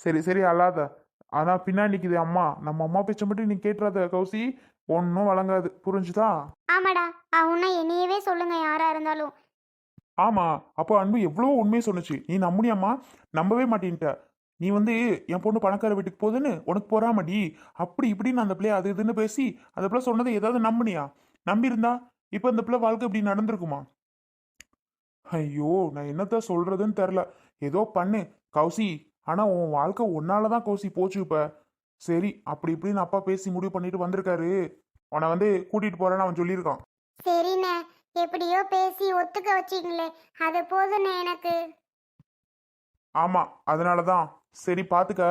சரி சரி அழாத. ஆனா பின்னாடி நிக்குது அம்மா. நம்ம அம்மா பேச்ச மட்டும் நீ கேட்டுறாத கௌசி. ஒன்றும் வழங்காது. புரிஞ்சுதா? ஆமாடா. அவனா என்னையவே சொல்லுங்க யாரா இருந்தாலும். ஆமா. அப்போ அன்பு எவ்வளவோ உண்மையை சொன்னுச்சு. நீ நம்புனியாம்மா? நம்பவே மாட்டேன்ட்ட. நீ வந்து என் பொண்ணு பணக்கார வீட்டுக்கு போகுதுன்னு உனக்கு போறாமடி அப்படி இப்படின்னு அந்த பிள்ளை அது இதுன்னு பேசி அந்த பிள்ளை சொன்னதை ஏதாவது நம்புனியா? நம்பியிருந்தா? இப்போ அந்த பிள்ளை வாழ்க்கை இப்படி நடந்திருக்குமா? ஐயோ நான் என்னத்த சொல்றதுன்னு தெரில ஏதோ பண்ணு. கௌசி ஆனா உன் வாழ்க்கை உன்னால தான் கௌசி போச்சு இப்ப. சரி அப்படி இப்படின்னு அப்பா பேசி முடிவு பண்ணிட்டு வந்திருக்காரு. உன்னை வந்து கூட்டிட்டு போறேன்னு அவன் சொல்லியிருக்கான். சரிண்ணே எப்படியோ பேசி ஒத்துக்க வச்சிங்களே அது போதுண்ணே எனக்கு. ஆமா அதனால தான். சரி பாத்துக்க.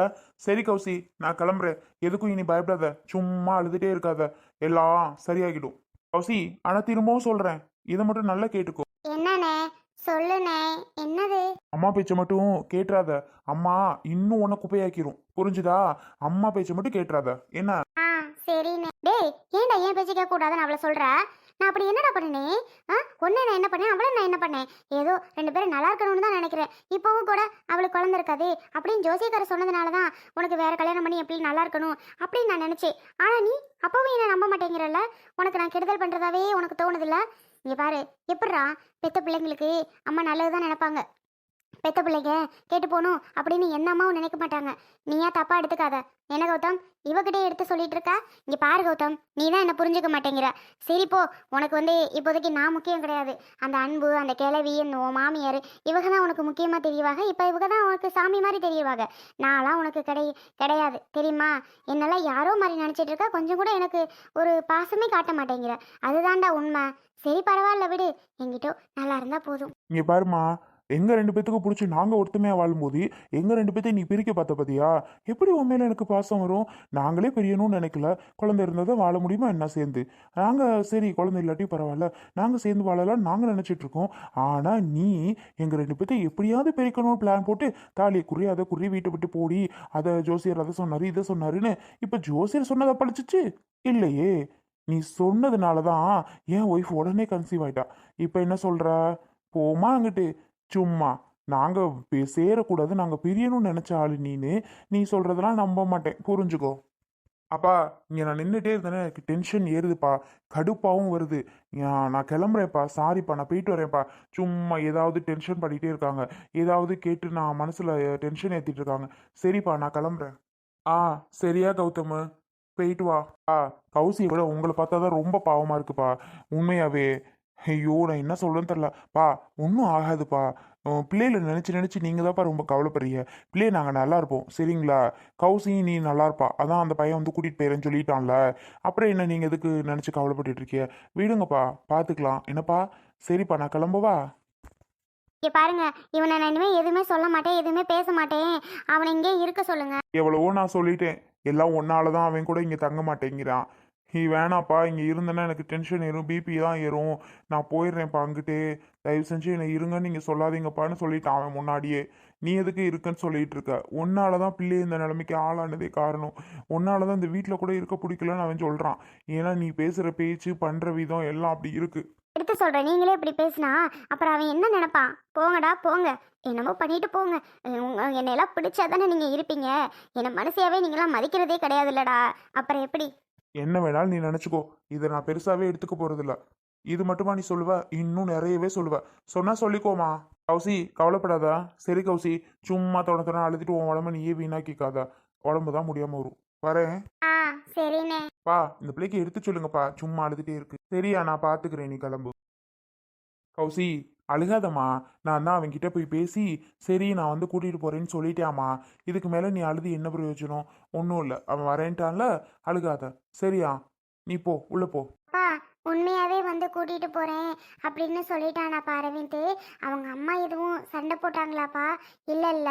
சரி கௌசி நான் கிளம்புறேன். எதுக்கும் இனி பயப்படாத. சும்மா அழுதுட்டே இருக்காத. எல்லாம் சரியாகிடும். கௌசி ஆனா திரும்பவும் சொல்றேன். இதை மட்டும் நல்லா கேட்டுக்கோ. என்னண்ணே சொல்லுண்ணே என்னது? அம்மா பேச்சை மட்டும் கேட்டுறாத அம்மா இன்னும் உன்னை குப்பையாக்கிரும். புரிஞ்சுதா? அம்மா பேச்சை மட்டும் கேட்டுறாத என்ன? ஆ சரிண்ணே டேய் ஏன்டா ஏன் பேச்சு கேட்க கூடாதுன்னு அவளை சொல்ற? நான் அப்படி என்னடா பண்ணனே? ஆ ஒன்னு நான் என்ன பண்ணேன்? அவளை நான் என்ன பண்ணேன்? ஏதோ ரெண்டு பேரும் நல்லா இருக்கணும்னு தான் நினைக்கிறேன். இப்போவும் கூட அவளுக்கு குழந்தை இருக்காது. அப்படின்னு ஜோசியக்கார சொன்னதுனால தான் உனக்கு வேற கல்யாணம் பண்ணி எப்படி நல்லா இருக்கணும் அப்படின்னு நான் நினைச்சேன். ஆனா நீ அப்பவும் என்ன நம்ப மாட்டேங்கிறல்ல? உனக்கு நான் கெடுதல் பண்றதாவே உனக்கு தோணுதில்ல? நீ பாரு எப்படிரா பெத்த பிள்ளைங்களுக்கு அம்மா நல்லது தான் நினைப்பாங்க. பெத்த பிள்ளைங்க கேட்டு போகணும் அப்படின்னு எந்த அம்மாவும் நினைக்க மாட்டாங்க. நீயா தப்பா எடுத்துக்காத. என்ன கௌதம்? இவகிட்டே எடுத்து சொல்லிட்டு இருக்கா? இங்க பாரு கௌதம். நீ தான் என்ன புரிஞ்சுக்க மாட்டேங்கிற. சரி போ. உனக்கு வந்து இப்போதைக்கு நான் முக்கியம் கிடையாது. அந்த அன்பு அந்த கிளவி அந்த உன் மாமியார் இவங்க தான் உனக்கு முக்கியமா தெரியவாங்க இப்போ இவங்க தான் உனக்கு சாமி மாதிரி தெரியவாங்க நான்லாம் உனக்கு கிடை கிடையாது. தெரியுமா? என்னெல்லாம் யாரோ மாதிரி நினச்சிட்டு இருக்கா? கொஞ்சம் கூட எனக்கு ஒரு பாசமே காட்ட மாட்டேங்கிற. அதுதான்டா உண்மை. சரி பரவாயில்ல விடு. என்கிட்ட நல்லா இருந்தா போதும். இங்க பாருமா எங்கள் ரெண்டு பேத்துக்கும் பிடிச்சி நாங்கள் ஒருத்தமையாக வாழும்போது எங்கள் ரெண்டு பேத்தையும் நீ பிரிக்க பார்த்த பார்த்தியா எப்படி உன் எனக்கு பாசம் வரும்? நாங்களே பிரியணும்னு நினைக்கல. குழந்தை இருந்தால் தான் வாழ முடியுமா? என்ன சேர்ந்து? நாங்கள் சரி குழந்தை இல்லாட்டி பரவாயில்ல. நாங்கள் சேர்ந்து வாழலாம் நாங்கள் நினச்சிட்ருக்கோம் ஆனால் நீ எங்கள் ரெண்டு பேத்தையும் எப்படியாவது பிரிக்கணும்னு பிளான் போட்டு தாலியை குறி அதை குறி வீட்டை விட்டு போடி அதை ஜோசியர் அதை சொன்னார் இதை சொன்னாருன்னு இப்போ ஜோசியர் சொன்னதை படிச்சிச்சு இல்லையே. நீ சொன்னதுனால தான் என் ஒய்ஃப் உடனே கன்சீவ் ஆயிட்டா. இப்போ என்ன சொல்கிற போமா அங்கிட்டு. சும்மா. நாங்கள் பே- சேரக்கூடாது நாங்கள் பிரியணும்னு நினைச்ச ஆளு நீனு. நீ சொல்கிறதெல்லாம் நம்ப மாட்டேன். புரிஞ்சுக்கோ. அப்பா இங்கே நான் நின்றுட்டே இருந்தேனே எனக்கு டென்ஷன் ஏறுதுப்பா. கடுப்பாகவும் வருது. நான் கிளம்புறேன்ப்பா. சாரிப்பா நான் போயிட்டு வரேன்ப்பா. சும்மா ஏதாவது டென்ஷன் பண்ணிகிட்டே இருக்காங்க. ஏதாவது கேட்டு நான் மனசில் டென்ஷன் ஏற்றிட்டு இருக்காங்க. சரிப்பா நான் கிளம்புறேன். ஆ சரியா கௌதம். போயிட்டு வா. ஆ கௌசியை விட உங்களை பார்த்தா தான் ரொம்ப பாவமாக இருக்குப்பா. உண்மையாவே ஐயோ நான் என்ன சொல்றேன்னு தெரில பா ஒன்றும் ஆகாதுப்பா. பிள்ளைகளை நினச்சி நினச்சி நீங்கள் தான்ப்பா ரொம்ப கவலைப்படுறீங்க. பிள்ளைய நாங்கள் நல்லா இருப்போம் சரிங்களா? கௌசி நீ நல்லா இருப்பா. அதான் அந்த பையன் வந்து கூட்டிகிட்டு போயிறேன்னு சொல்லிட்டான்ல. அப்புறம் என்ன நீங்கள் எதுக்கு நினச்சி கவலைப்பட்டுட்டு இருக்கீங்க? விடுங்கப்பா பார்த்துக்கலாம் என்னப்பா? சரிப்பா நான் கிளம்பவா? இங்க பாருங்க இவனை நான் இனிமே எதுவுமே சொல்ல மாட்டேன் எதுவுமே பேச மாட்டேன். அவனை இங்கே இருக்க சொல்லுங்க. எவ்வளவோ நான் சொல்லிட்டேன். எல்லாம் ஒன்னால தான் அவன் கூட இங்கே தங்க மாட்டேங்கிறான். நீ வேணாப்பா இங்கே இருந்தேன்னா எனக்கு டென்ஷன் ஏறும் பிபி தான் ஏறும். நான் போயிடுறேன்ப்பா அங்கிட்டு. தயவு செஞ்சு என்னை இருங்கன்னு நீங்கள் சொல்லாதீங்கப்பான்னு சொல்லிட்டான் அவன் முன்னாடியே. நீ எதுக்கு இருக்குன்னு சொல்லிட்டு இருக்க? உன்னால தான் பிள்ளை இந்த நிலைமைக்கு ஆளானதே காரணம். உன்னால தான் இந்த வீட்டில் கூட இருக்க பிடிக்கலன்னு அவன் சொல்கிறான் ஏன்னா நீ பேசுகிற பேச்சு பண்ணுற விதம் எல்லாம் அப்படி இருக்கு. எடுத்து சொல்கிறேன் நீங்களே இப்படி பேசினா அப்புறம் அவன் என்ன நினைப்பான்? போங்கடா போங்க. என்னமோ பண்ணிட்டு போங்க. என்னையெல்லாம் பிடிச்சா தானே நீங்கள் இருப்பீங்க. என்னை மனசையாவே நீங்களாம் மதிக்கிறதே கிடையாது இல்லடா அப்புறம் எப்படி? என்ன வேணாலும் நீ நினச்சிக்கோ. இதை நான் பெருசாகவே எடுத்துக்க போகிறதில்ல இது மட்டுமா நீ சொல்லுவ? இன்னும் நிறையவே சொல்லுவ. சொன்னா சொல்லிக்கோமா? கௌசி கவலைப்படாதா. சரி கௌசி சும்மா தொட தொட அழுதுட்டு உன் உடம்ப நீயே வீணாக்கிக்காத. உடம்பு தான் முடியாமல் வரும். வரேன். பா இந்த பிள்ளைக்கு எடுத்து சொல்லுங்கப்பா. சும்மா அழுதுட்டே இருக்கு. சரியா நான் பார்த்துக்கிறேன் நீ கிளம்பு. கௌசி அழுகாதம்மா. நான் தான் அவன்கிட்ட போய் பேசி சரி நான் வந்து கூட்டிகிட்டு போறேன்னு சொல்லிட்டேம்மா. இதுக்கு மேலே நீ அழுது என்ன பிரயோஜனம்? ஒன்றும் இல்லை. அவன் வரேன்ட்டான்ல அழுகாத. சரியா? நீ போ உள்ள போ. அப்பா உண்மையாவே வந்து கூட்டிட்டு போறேன் அப்படின்னு சொல்லிட்டானாப்பா அரவிந்த். அவங்க அம்மா எதுவும் சண்டை போட்டாங்களாப்பா? இல்ல இல்ல.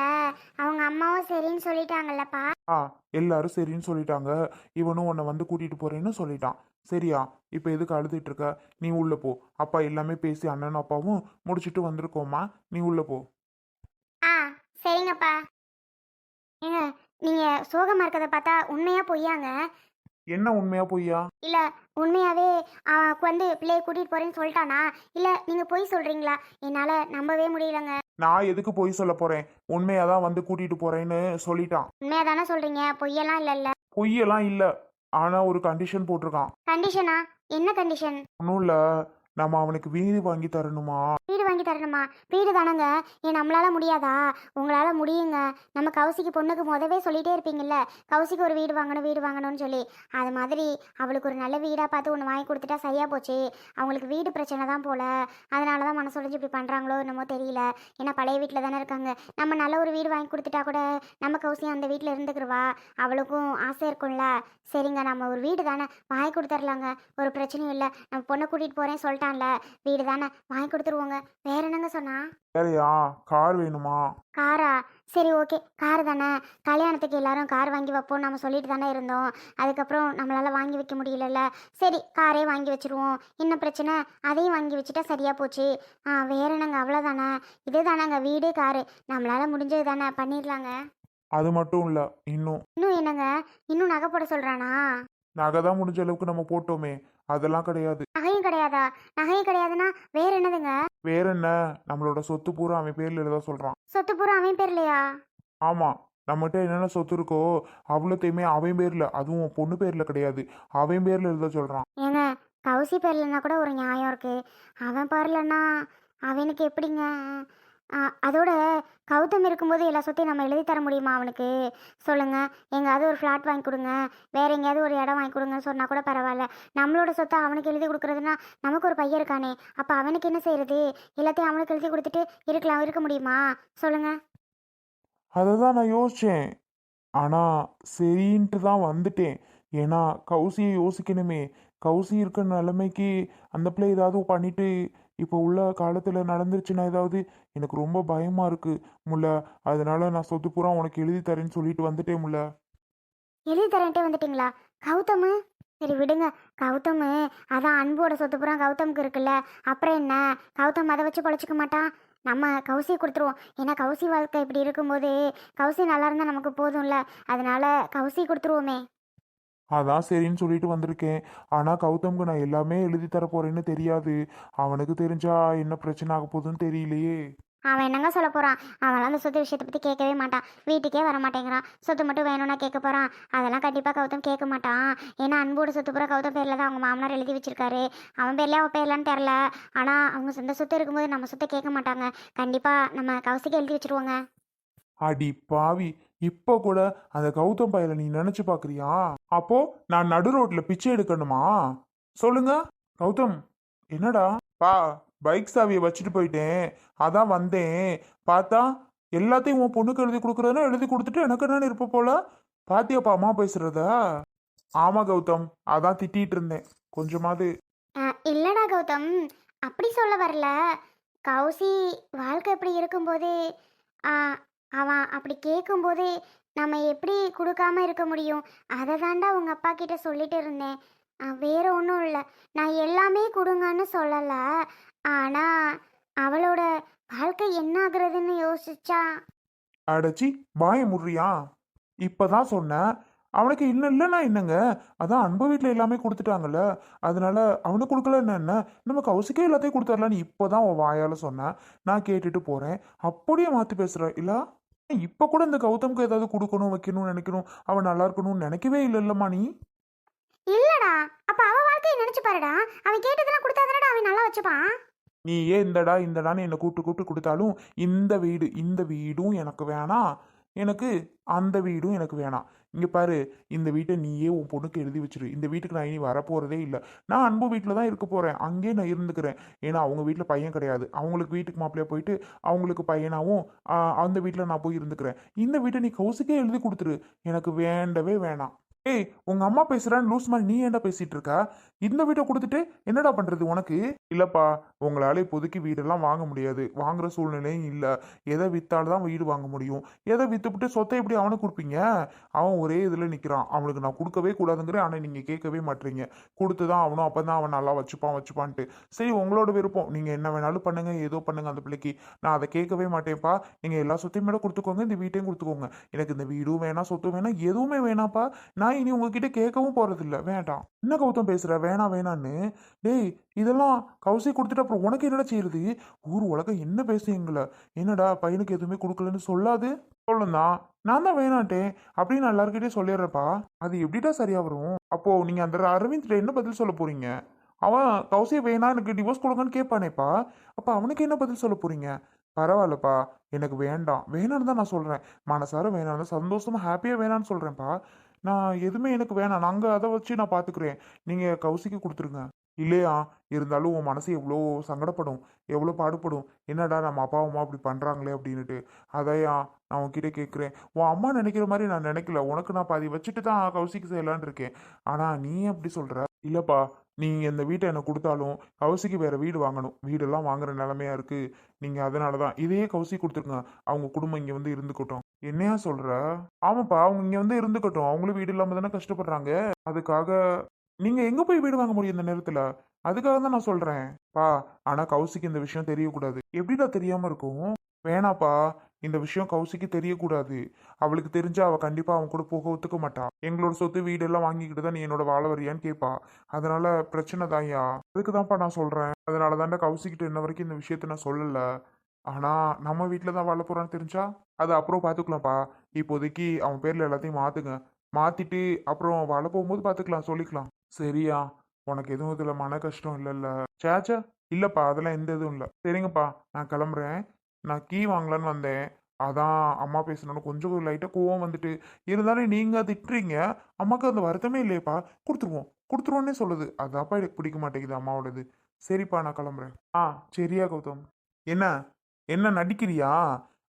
அவங்க அம்மாவும் சரின்னு சொல்லிட்டாங்கல்லப்பா. ஆ எல்லாரும் சரின்னு சொல்லிட்டாங்க. இவனும் உன்னை வந்து கூட்டிட்டு போறேன்னு சொல்லிட்டான். சரியா இப்போ எதுக்கு அழுதுட்டு இருக்க? நீ உள்ள போ. அப்பா எல்லாமே பேசி அண்ணனும் அப்பாவும் முடிச்சிட்டு வந்திருக்கோமா நீ உள்ள போ. ஆ சரிங்கப்பா. ஏங்க நீங்க சோகமா இருக்கிறத பார்த்தா உண்மையா பொய்யாங்க? என்ன உண்மையா பொய்யா? இல்ல உண்மையாவே அவன் வந்து பிள்ளைய கூட்டிட்டு போறேன்னு சொல்லிட்டானா? இல்ல நீங்க பொய் சொல்றீங்களா? என்னால நம்பவே முடியலங்க. நான் எதுக்கு போய் சொல்ல போறேன்? உண்மையாதான் வந்து கூட்டிட்டு போறேன்னு சொல்லிட்டான். உண்மையா தானே சொல்றீங்க? பொய்யெல்லாம் இல்லைல்ல. பொய்யெல்லாம் இல்ல. ஆனா ஒரு கண்டிஷன் போட்டிருக்கான். கண்டிஷனா என்ன கண்டிஷன் ஒன்றும் இல்ல. நம்ம அவனுக்கு வீடு வாங்கி தரணுமா? வீடு வாங்கி தரணுமா? வீடு தானங்க. ஏன் நம்மளால முடியாதா? உங்களால முடியுங்க. நம்ம கௌசிக்கு பொண்ணுக்கு முதவே சொல்லிட்டே இருப்பீங்கல்ல. கௌசிக்கு ஒரு வீடு வாங்கணும் வீடு வாங்கணும்னு சொல்லி. அது மாதிரி அவளுக்கு ஒரு நல்ல வீடாக பார்த்து ஒன்று வாங்கி கொடுத்துட்டா சரியா போச்சு. அவங்களுக்கு வீடு பிரச்சனை தான் போல. அதனால தான் மனசு இப்படி பண்ணுறாங்களோ என்னமோ தெரியல. ஏன்னா பழைய வீட்டில் தானே இருக்காங்க. நம்ம நல்ல ஒரு வீடு வாங்கி கொடுத்துட்டா கூட நம்ம கௌசி அந்த வீட்டில் இருந்துக்கிருவா. அவளுக்கும் ஆசை இருக்கும்ல. சரிங்க நம்ம ஒரு வீடு தானே. வாங்கி கொடுத்துர்லாங்க. ஒரு பிரச்சனையும் இல்லை. நம்ம பொண்ணை கூட்டிகிட்டு போகிறேன் சொல்லிட்டான்ல வீடு தானே. வாங்கி கொடுத்துருவோங்க. வேற என்னங்க சொன்னா? வேறையா? கார் வேணுமா? காரா? சரி ஓகே. கார் தானே. கல்யாணத்துக்கு எல்லாரும் கார் வாங்கி வைப்போம் நம்ம சொல்லிட்டு தானே இருந்தோம். அதுக்கப்புறம் நம்மளால வாங்கி வைக்க முடியலல்ல. சரி காரே வாங்கி வச்சிருவோம். என்ன பிரச்சனை? அதையும் வாங்கி வச்சுட்டா சரியா போச்சு. ஆ வேற என்னங்க? அவ்வளோதானே இது தானேங்க வீடு காரு. நம்மளால முடிஞ்சது தானே. பண்ணிடலாங்க. அது மட்டும் இல்ல இன்னும். இன்னும் என்னங்க? இன்னும் நகை போட சொல்றானா? நகை தான் முடிஞ்ச அளவுக்கு நம்ம போட்டோமே. அதெல்லாம் கிடையாது. கிடையாதா? நகையும் கிடையாதுன்னா வேற என்னதுங்க? வேற என்ன? நம்மளோட சொத்து பூரா அவன் பேர்ல எழுத சொல்றான். சொத்து பூரா அவன் பேர்லையா? ஆமா. நம்மகிட்ட என்னென்ன சொத்து இருக்கோ அவ்வளோத்தையுமே அவன் பேர்ல அதுவும் பொண்ணு பேர்ல கிடையாது. அவன் பேர்ல எழுத சொல்றான். ஏங்க கௌசி பேர்லன்னா கூட ஒரு நியாயம் இருக்கு. அவன் பாரலன்னா அவனுக்கு எப்படிங்க? அதோட கௌதம் இருக்கும்போது எல்லா சொத்தையும் நம்ம எழுதி தர முடியுமா அவனுக்கு? சொல்லுங்கள் எங்கேயாவது ஒரு ஃப்ளாட் வாங்கி கொடுங்க. வேறு எங்கேயாவது ஒரு இடம் வாங்கி கொடுங்கன்னு சொன்னால் கூட பரவாயில்ல. நம்மளோட சொத்தை அவனுக்கு எழுதி கொடுக்குறதுனா நமக்கு ஒரு பையன் இருக்கானே. அப்போ அவனுக்கு என்ன செய்கிறது எல்லாத்தையும் அவனுக்கு எழுதி கொடுத்துட்டு இருக்கலாம் இருக்க முடியுமா? சொல்லுங்கள் அதை தான் நான் யோசிச்சேன். ஆனால் சரின்ட்டு தான் வந்துட்டேன். ஏன்னா கௌசியை யோசிக்கணுமே. கௌசி இருக்கிற நிலைமைக்கு அந்த பிள்ளை ஏதாவது பண்ணிட்டு இப்போ உள்ள காலத்தில் நடந்துருச்சுன்னா ஏதாவது எனக்கு ரொம்ப பயமா இருக்கு முல்ல. அதனால நான் சொத்து பூரா உனக்கு எழுதி தரேன்னு சொல்லிட்டு வந்துட்டேன் முல்ல. எழுதி தரேன்ட்டே வந்துட்டீங்களா? கௌதமு? சரி விடுங்க. கௌதமு அதான் அன்போட சொத்து பூரா கௌதமுக்கு இருக்குல்ல. அப்புறம் என்ன? கௌதம் அதை வச்சு பொழைச்சிக்க மாட்டான்? நம்ம கௌசி கொடுத்துருவோம். ஏன்னா கௌசி வாழ்க்கை இப்படி இருக்கும்போது கௌசி நல்லா இருந்தால் நமக்கு போதும்ல. அதனால கௌசி கொடுத்துருவோமே. அதான் சரின்னு சொல்லிட்டு வந்திருக்கேன். ஆனா கௌதம்க்கு நான் எல்லாமே எழுதி தர போறேன்னு தெரியாது. அவனுக்கு தெரிஞ்சா என்ன பிரச்சனை ஆக போகுதுன்னு தெரியலையே. அவன் என்னங்க சொல்ல போகிறான் அவன்லாம் அந்த சொத்து விஷயத்தை பற்றி கேட்கவே மாட்டான். வீட்டுக்கே வர மாட்டேங்கிறான். சொத்து மட்டும் வேணும்னா கேட்க போகிறான் அதெல்லாம் கண்டிப்பாக கௌதம் கேட்க மாட்டான். ஏன்னா அன்போட சொத்து பூரா கௌதம் பேரில் தான் அவங்க மாமனார் எழுதி வச்சிருக்காரு. அவன் பேர்லேயே அவன் பேர்லான்னு தெரில ஆனால் அவங்க சொந்த சொத்து இருக்கும்போது நம்ம சொத்தை கேட்க மாட்டாங்க. கண்டிப்பாக நம்ம கௌசிக்கு எழுதி வச்சிருவோங்க. அடி பாவி. இப்போ கூட அந்த கௌதம் பையலை நீ நினைச்சு பாக்குறியா? அப்போ நான் நடு ரோட்ல பிச்சை எடுக்கணுமா? சொல்லுங்க. கௌதம் என்னடா? பா பைக் சாவியை வச்சுட்டு போயிட்டேன். அதான் வந்தேன். பார்த்தா எல்லாத்தையும் உன் பொண்ணுக்கு எழுதி கொடுக்குறதுனா எழுதி கொடுத்துட்டு எனக்கு என்னன்னு இருப்ப போல? பாத்தியாப்பா அம்மா பேசுறதா? ஆமா கௌதம் அதான் திட்டிட்டு இருந்தேன். கொஞ்சமாவது. இல்லடா கௌதம். அப்படி சொல்ல வரல. கௌசி வாழ்க்கை எப்படி இருக்கும்போது அவன் அப்படி கேட்கும்போது நம்ம எப்படி கொடுக்காம இருக்க முடியும்? அதை தாண்டா உங்கள் அப்பா கிட்ட சொல்லிட்டு இருந்தேன். வேற ஒன்றும் இல்லை. நான் எல்லாமே கொடுங்கன்னு சொல்லலை. ஆனால் அவளோட வாழ்க்கை என்ன ஆகுறதுன்னு யோசிச்சா? அடச்சி வாய முறியா இப்பதான் சொன்னேன் அவனுக்கு இன்னும் இல்லைன்னா என்னங்க? அதான் அன்பு வீட்டில் எல்லாமே கொடுத்துட்டாங்கல்ல. அதனால அவனுக்கு கொடுக்கலன்னு என்ன நம்ம கௌசிக்கே எல்லாத்தையும் கொடுத்துடலான்னு இப்போதான் உன் வாயால் சொன்னேன் நான் கேட்டுட்டு போகிறேன் அப்படியே மாற்றி பேசுகிறேன் இல்லை? இப்ப கூட இந்த கௌதம்க்கு ஏதாவது கொடுக்கணும் வைக்கணும் நினைக்கணும். அவன் நல்லா இருக்கணும்னு நினைக்கவே இல்லைல்லம்மா நீ. இல்லடா. அப்போ அவ வாழ்க்கையை நினச்சி பாருடா. அவன் கேட்டதெல்லாம் கொடுத்தாதானடா அவன் நல்லா வச்சுப்பான்? நீ ஏன் இந்தடா இந்தடான்னு என்னை கூப்பிட்டு கூப்பிட்டு கொடுத்தாலும் இந்த வீடு இந்த வீடும் எனக்கு வேணாம். எனக்கு அந்த வீடும் எனக்கு வேணாம். இங்கே பாரு இந்த வீட்டை நீயே உன் பொண்ணுக்கு எழுதி வச்சிரு. இந்த வீட்டுக்கு நான் இனி வரப்போகிறதே இல்லை. நான் அன்பு வீட்டில் தான் இருக்க போகிறேன் அங்கேயே நான் இருந்துக்கிறேன். ஏன்னா அவங்க வீட்டில் பையன் கிடையாது. அவங்களுக்கு வீட்டுக்கு மாப்பிள்ளையா போயிட்டு அவங்களுக்கு பையனாகவும் அந்த வீட்டில் நான் போய் இருந்துக்கிறேன். இந்த வீட்டை நீ கவுசுக்கே எழுதி கொடுத்துரு. எனக்கு வேண்டவே வேணாம். ஏய் உங்க அம்மா பேசுறான்னு லூஸ் மாதிரி நீ ஏன்டா பேசிட்டு இருக்கா? இந்த வீட்டை கொடுத்துட்டு என்னடா பண்றது உனக்கு? இல்லப்பா உங்களால இப்போதைக்கு வீடெல்லாம் வாங்க முடியாது. வாங்குற சூழ்நிலையும் இல்ல. எதை வித்தாலும் தான் வீடு வாங்க முடியும். எதை வித்துவிட்டு சொத்தை எப்படி அவனுக்கு கொடுப்பீங்க? அவன் ஒரே இதுல நிக்கிறான். அவனுக்கு நான் கொடுக்கவே கூடாதுங்கிறேன் ஆனா நீங்க கேட்கவே மாட்டீங்க கொடுத்துதான் அவனும் அப்பதான் அவன் நல்லா வச்சுப்பான் வச்சுப்பான்ட்டு. சரி உங்களோட விருப்பம். நீங்க என்ன வேணாலும் பண்ணுங்க. ஏதோ பண்ணுங்க அந்த பிள்ளைக்கு. நான் அதை கேட்கவே மாட்டேன்ப்பா. நீங்க எல்லா சொத்தையும் மேல கொடுத்துக்கோங்க. இந்த வீட்டையும் கொடுத்துக்கோங்க. எனக்கு இந்த வீடும் வேணாம் சொத்தும் வேணாம். எதுவுமே வேணாம்ப்பா. நான் நான் இனி உங்ககிட்ட கேட்கவும் போறதில்ல. வேண்டாம். என்ன கௌதம் பேசுற? வேணாம் வேணான்னு. டேய் இதெல்லாம் கௌசி கொடுத்துட்டு அப்புறம் உனக்கு என்னடா செய்யுது ஊர் உலகம் என்ன பேசுவீங்கள என்னடா பையனுக்கு எதுவுமே கொடுக்கலன்னு சொல்லாது? சொல்லுந்தான் நான் தான் வேணான்ட்டேன். அப்படின்னு நான் எல்லாருக்கிட்டையும் அது எப்படிடா சரியா வரும்? அப்போ நீங்க அந்த அரவிந்த் என்ன பதில் சொல்ல போறீங்க? அவன் கௌசியை வேணா எனக்கு டிவோர்ஸ் கொடுங்கன்னு கேட்பானேப்பா. அப்ப அவனுக்கு என்ன பதில் சொல்ல போறீங்க? பரவாயில்லப்பா. எனக்கு வேண்டாம். வேணான்னு தான் நான் சொல்கிறேன் மனசார வேணான்னு சந்தோஷமா ஹாப்பியாக வேணான்னு சொல்கிறேன்ப்பா நான் எதுவுமே எனக்கு வேணாம். நாங்கள் அதை வச்சு நான் பார்த்துக்குறேன் நீங்கள் கௌசிக்கு கொடுத்துருங்க. இல்லையா? இருந்தாலும் உன் மனசு எவ்வளோ சங்கடப்படும் எவ்வளோ பாடுபடும். என்னடா நம்ம அப்பா அம்மா அப்படி பண்ணுறாங்களே அப்படின்னுட்டு. அதையா? நான் உன்கிட்ட கேட்குறேன் உன் அம்மா நினைக்கிற மாதிரி நான் நினைக்கல. உனக்கு நான் பாதி வச்சுட்டு தான் கௌசிக்கு செய்யலான்னு இருக்கேன். ஆனால் நீ அப்படி சொல்கிற இல்லைப்பா. நீங்கள் இந்த வீட்டை எனக்கு கொடுத்தாலும் கௌசிக்கு வேறு வீடு வாங்கணும். வீடெல்லாம் வாங்குற நிலமையா இருக்குது நீங்கள் அதனால தான் இதையே கௌசி கொடுத்துருங்க. அவங்க குடும்பம் இங்கே வந்து இருந்துக்கட்டும். என்னையா சொல்கிற ஆமாப்பா அவங்க இங்கே வந்து இருந்துக்கட்டும். அவங்களும் வீடு இல்லாமல் தானே கஷ்டப்படுறாங்க. அதுக்காக நீங்கள் எங்கே போய் வீடு வாங்க முடியும் இந்த நேரத்தில்? அதுக்காக தான் நான் சொல்கிறேன் பா ஆனால் கௌசிக்கு இந்த விஷயம் தெரியக்கூடாது. எப்படிடா தெரியாமல் இருக்கும்? வேணாப்பா இந்த விஷயம் கௌசிக்கு தெரியக்கூடாது. அவளுக்கு தெரிஞ்சா அவள் கண்டிப்பாக அவன் கூட போக ஒத்துக்க மாட்டா. எங்களோட சொத்து வீடெல்லாம் வாங்கிக்கிட்டு தான் நீ என்னோட வாழ வரியான்னு கேட்பா அதனால பிரச்சனை தான்யா அதுக்கு தான்ப்பா நான் சொல்கிறேன் அதனால தான்டா கௌசிக்கிட்ட இன்ன வரைக்கும் இந்த விஷயத்த நான் சொல்லலை. ஆனால் நம்ம வீட்டில் தான் வாழ போகிறான்னு தெரிஞ்சா அது அப்புறம் பார்த்துக்கலாம்ப்பா இப்போதைக்கு அவன் பேரில் எல்லாத்தையும் மாற்றுங்க மாற்றிட்டு அப்புறம் வாழ போகும்போது பார்த்துக்கலாம் சொல்லிக்கலாம். சரியா? உனக்கு எதுவும் இதில் மன கஷ்டம் இல்லைல்ல. சேச்சா இல்லைப்பா அதெல்லாம் எந்த இதுவும் இல்லை. சரிங்கப்பா நான் கிளம்புறேன். நான் கீ வாங்கலான்னு வந்தேன். அதான் அம்மா பேசணும்னு கொஞ்சம் லைட்டாக கோவம் வந்துட்டு இருந்தாலும் நீங்க திட்டுறீங்க. அம்மாக்கு அந்த வருத்தமே இல்லையேப்பா. கொடுத்துருவோம். கொடுத்துருவோன்னே சொல்லுது. அதான்ப்பா எனக்கு பிடிக்க மாட்டேங்குது அம்மாவோடது. சரிப்பா நான் கிளம்புறேன். ஆ சரியா கௌதம். என்ன? என்ன நடிக்கிறியா?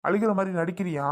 அழுகிற மாதிரி நடிக்கிறியா?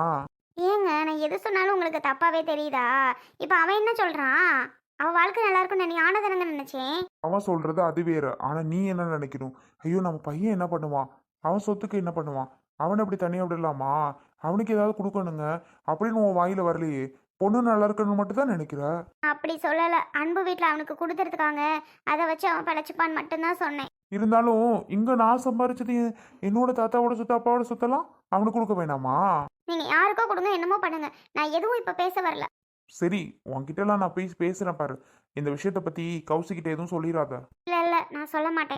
ஏங்க நான் எது சொன்னாலும் உங்களுக்கு தப்பாவே தெரியுதா? இப்போ அவன் என்ன சொல்றான்? அவ வாழ்க்கை நல்லா இருக்கும்னு நீ ஆனதானங்க நினைச்சேன். அவன் சொல்றது அது வேற. ஆனா நீ என்ன நினைக்கணும்? ஐயோ நம்ம பையன் என்ன பண்ணுவான்? அவன் சொத்துக்கு என்ன பண்ணுவான்? அவனை அப்படி தனியா விடலாமா? அவனுக்கு ஏதாவது கொடுக்கணுங்க. அப்படின்னு உன் வாயில வரலையே. பொண்ணு நல்லா இருக்கணும்னு மட்டும் தான் நினைக்கிற? அப்படி சொல்லலை. அன்பு வீட்டில் அவனுக்கு கொடுத்துருக்காங்க அதை வச்சு அவன் பழச்சிப்பான்னு மட்டும்தான் சொன்னேன். இருந்தாலும் இங்க நான் சம்பாரிச்சது என்- என்னோட தாத்தாவோட சொத்து அப்பாவோட சொத்தெல்லாம் அவனுக்கு கொடுக்க வேணாமா? நீங்கள் யாருக்கோ கொடுங்க என்னமோ பண்ணுங்க. நான் எதுவும் இப்போ பேச வரல. சரி உன்கிட்டலாம் நான் பேசி பேசுறேன் பாரு. இந்த விஷயத்த பத்தி கௌசிக்கிட்ட எதுவும் சொல்லிடாத. இல்லை இல்லை நான் சொல்ல மாட்டேன்.